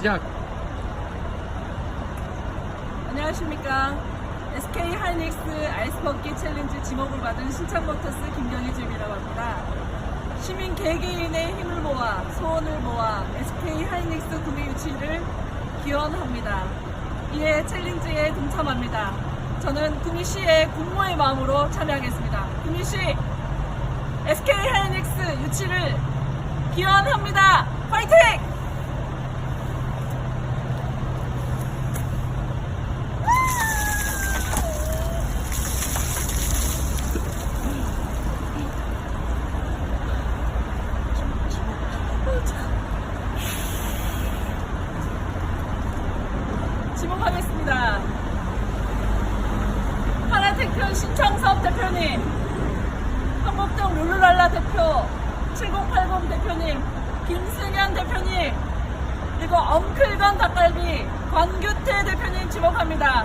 시작. 안녕하십니까. SK 하이닉스 아이스버기 챌린지 지목을 받은 신창모터스 김경희 주임이라고 합니다. 시민 개개인의 힘을 모아 소원을 모아 SK 하이닉스 구매 유치를 기원합니다. 이에 챌린지에 동참합니다. 저는 구미시의 국모의 마음으로 참여하겠습니다. 구미시 SK 하이닉스 유치를 기원합니다. 파이팅! 지목하겠습니다. 하나택표 신창섭 대표님, 한국동 룰루랄라 대표, 7080 대표님, 김승현 대표님, 그리고 엉클건 닭갈비, 권규태 대표님 지목합니다.